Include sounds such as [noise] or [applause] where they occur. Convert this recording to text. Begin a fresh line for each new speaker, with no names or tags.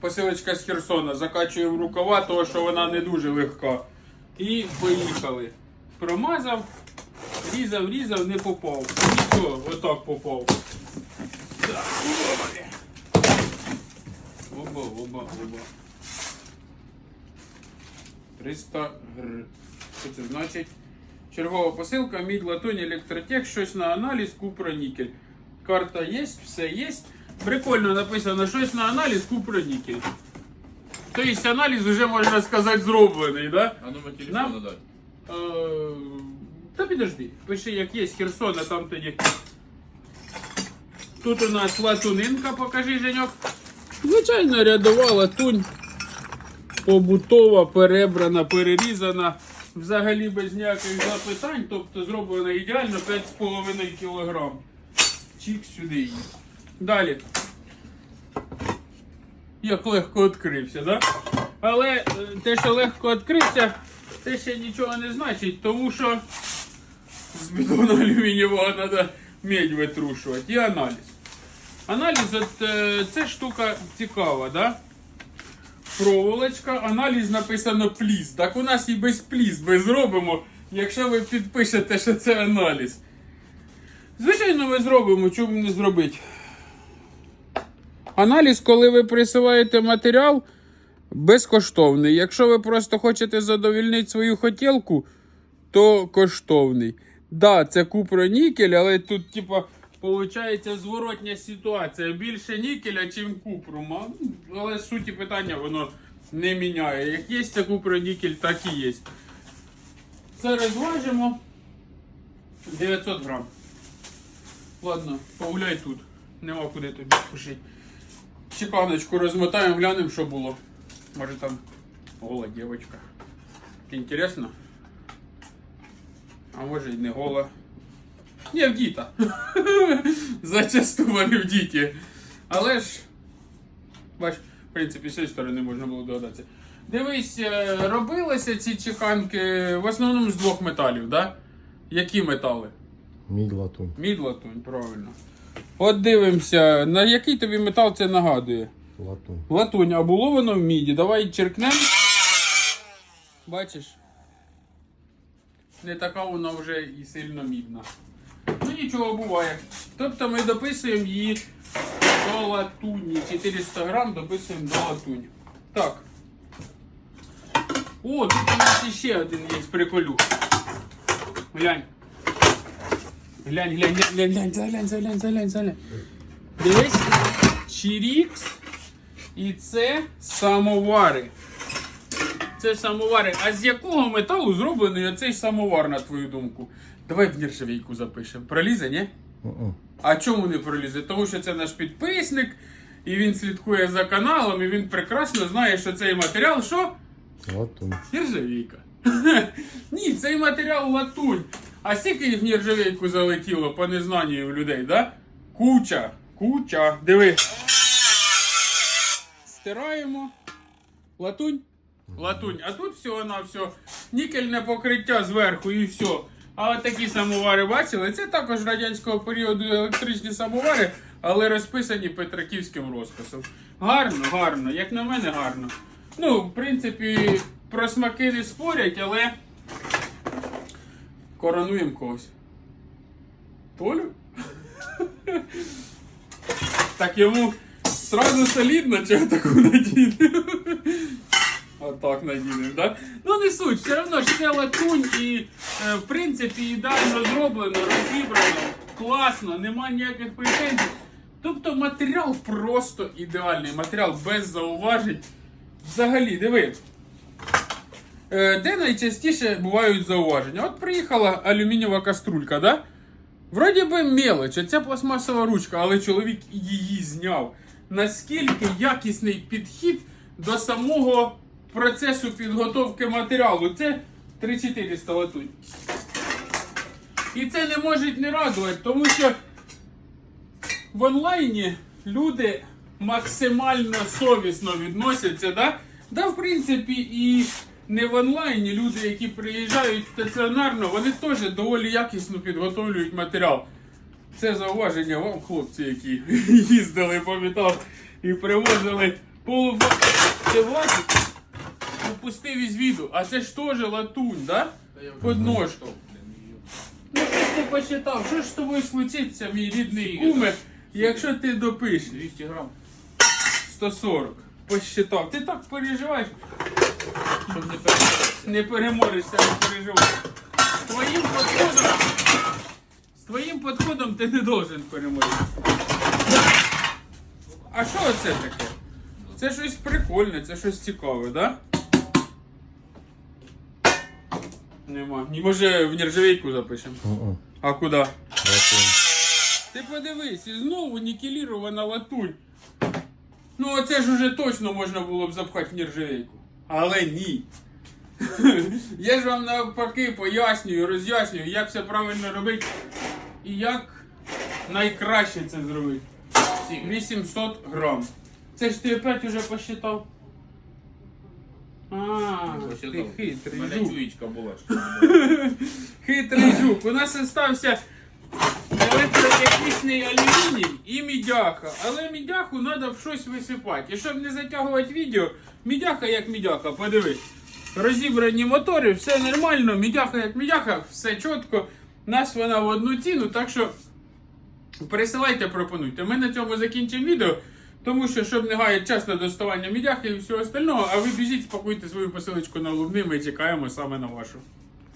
посилочка з Херсона. Закачуємо рукава, тому що вона не дуже легка. І поїхали. Промазав, різав, різав, не попав. Нічого, отак попав. Так, оба, оба, оба. 300 гр. Що це значить? Чергова посилка, мідь, латунь, електротех, щось на аналіз, купра, нікель. Карта є, все є. Прикольно написано щось на аналіз, купра, нікель. Тобто аналіз вже можна сказати зроблений, да?
А номер телефона
Нам-
дай.
Е, Та підожди, пиши, як є з Херсона, там тоді. Тут у нас латунинка, покажи, Женьок. Звичайно, рядова латунь. Побутова, перебрана, перерізана. Взагалі без ніяких запитань, тобто зроблена ідеально 5,5 кг. Чік сюди її. Далі. Як легко відкрився, да? Але е, те, що легко відкрився, це ще нічого не значить, тому що з бетону алюмінієвого треба медь витрушувати. І аналіз. Аналіз от, е, це штука цікава, да? Проволочка, аналіз написано пліс. Так у нас і без пліс ми зробимо, якщо ви підпишете, що це аналіз. Звичайно, ми зробимо, чому не зробити. Аналіз, коли ви присилаєте матеріал, безкоштовний. Якщо ви просто хочете задовільнити свою хотілку, то коштовний. Да, це купро-нікель, але тут, типа, виходить зворотня ситуація. Більше нікеля, чим купру. Але суті питання воно не міняє. Як є це купро-нікель, так і є. Це розважимо 900 грам. Ладно, погуляй тут. Нема куди тобі спішити. Чеканочку розмотаємо, глянемо, що було. Може там гола дівчинка. Інтересно? А може й не гола. Ні, в діта. [laughs] Зачасту вони в діті. Але ж, бач, в принципі, з цієї сторони можна було догадатися. Дивись, е, робилися ці чеканки в основному з двох металів, да? Які метали?
Мідь латунь.
Мід латунь, правильно. От дивимося, на який тобі метал це нагадує?
Латунь.
Латунь, а було воно в міді. Давай черкнемо. Бачиш? Не така вона вже і сильно мідна. Ну нічого буває. Тобто ми дописуємо її до латуні. 400 грам дописуємо до латуні. Так. О, тут у нас ще один є приколюх. Глянь. Глянь, глянь, глянь, глянь, заглянь, заглянь, заглянь, заглянь. Дивись. Чирікс. І це самовари. Це самовари. А з якого металу зроблений оцей самовар, на твою думку? Давай в нержавійку запишемо. Пролізе, ні?
Мгм.
А чому не пролізе? Тому що це наш підписник, і він слідкує за каналом, і він прекрасно знає, що цей матеріал що?
Латунь.
Нержавійка. [laughs] Ні, цей матеріал латунь. А скільки їх в нержавійку залетіло по незнанню у людей, да? Куча. Куча. Диви. Стираємо. Латунь. Латунь. А тут всього на все. Нікельне покриття зверху і все. А от такі самовари бачили. Це також радянського періоду електричні самовари, але розписані петраківським розписом. Гарно, гарно. Як на мене, гарно. Ну, в принципі, про смаки не спорять, але коронуємо когось. Толю? Так йому сразу солідно, чи таку надійну. Отак надійним, так? Ну не суть, все одно ж це латунь і е, в принципі ідеально зроблено, розібрано, класно, нема ніяких претензій. Тобто матеріал просто ідеальний, матеріал без зауважень. Взагалі, диви. Е, де найчастіше бувають зауваження? От приїхала алюмінієва каструлька, да? Вроді би мелоч, ця пластмасова ручка, але чоловік її зняв. Наскільки якісний підхід до самого процесу підготовки матеріалу. Це 3400 латунь. І це не може не радувати, тому що в онлайні люди максимально совісно відносяться. Да? Да, в принципі, і не в онлайні люди, які приїжджають стаціонарно, вони теж доволі якісно підготовлюють матеріал. Це зауваження вам, хлопці, які [laughs] їздили по метал і привозили полуфа... Ти влазиш, упустив із віду, а це ж теж латунь, да? Под ножку. Ну що ти посчитав, що ж з тобою случиться, мій рідний куме, якщо ти допишеш?
200 грам.
140. Посчитав. Ти так переживаєш,
Щоб не перестати.
не переможешся, не переживай. З твоїм підходом, з твоїм підходом ти не должен переможитися. А що це таке? Це щось прикольне, це щось цікаве, да? Нема. Ні, може в нержавейку запишемо. А куди? Ти подивись, і знову нікелірована латунь. Ну, оце ж уже точно можна було б запхати в нержавейку. Але ні. [laughs] Я ж вам навпаки пояснюю, роз'яснюю, як все правильно робити і як найкраще це зробити. 800 грам. Це ж ти опять уже посчитав. А, ти хитрий жук. [laughs]
була.
Хитрий жук. У нас залишився електротехнічний алюміній і мідяха. Але мідяху треба в щось висипати. І щоб не затягувати відео, мідяха як мідяха, подивись. Розібрані мотори, все нормально, мідяха як мідяха, все чітко. Нас вона в одну ціну, так що пересилайте, пропонуйте. Ми на цьому закінчимо відео. Тому що, щоб не гаяти час на доставання мідяхи і всього остального, а ви біжіть, спакуйте свою посилочку на лубни, ми чекаємо саме на вашу.